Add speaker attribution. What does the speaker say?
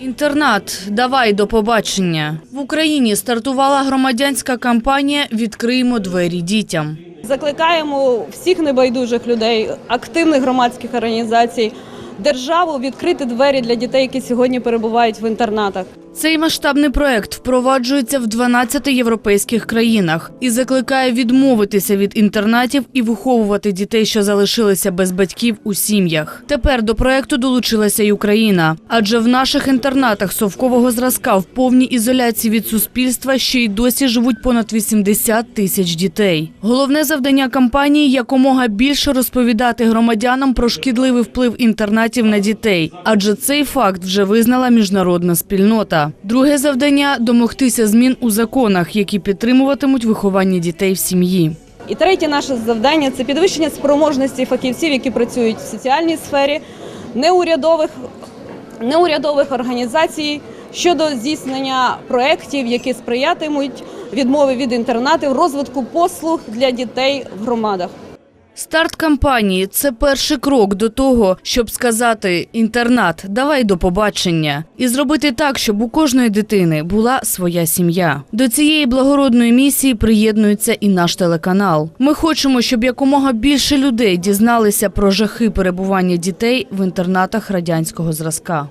Speaker 1: Інтернат, давай до побачення. В Україні стартувала громадянська кампанія Відкриємо двері дітям.
Speaker 2: Закликаємо всіх небайдужих людей, активних громадських організацій, державу відкрити двері для дітей, які сьогодні перебувають в інтернатах.
Speaker 1: Цей масштабний проект впроваджується в 12 європейських країнах і закликає відмовитися від інтернатів і виховувати дітей, що залишилися без батьків у сім'ях. Тепер до проекту долучилася й Україна, адже в наших інтернатах совкового зразка в повній ізоляції від суспільства ще й досі живуть понад 80 тисяч дітей. Головне завдання кампанії якомога більше розповідати громадянам про шкідливий вплив інтернатів на дітей, адже цей факт вже визнала міжнародна спільнота. Друге завдання домогтися змін у законах, які підтримуватимуть виховання дітей в сім'ї.
Speaker 2: І третє наше завдання це підвищення спроможності фахівців, які працюють в соціальній сфері, неурядових, неурядових організацій щодо здійснення проєктів, які сприятимуть відмові від інтернатів, розвитку послуг для дітей в громадах.
Speaker 1: Старт кампанії це перший крок до того, щоб сказати інтернат, давай до побачення, і зробити так, щоб у кожної дитини була своя сім'я. До цієї благородної місії приєднується і наш телеканал. Ми хочемо, щоб якомога більше людей дізналися про жахи перебування дітей в інтернатах радянського зразка.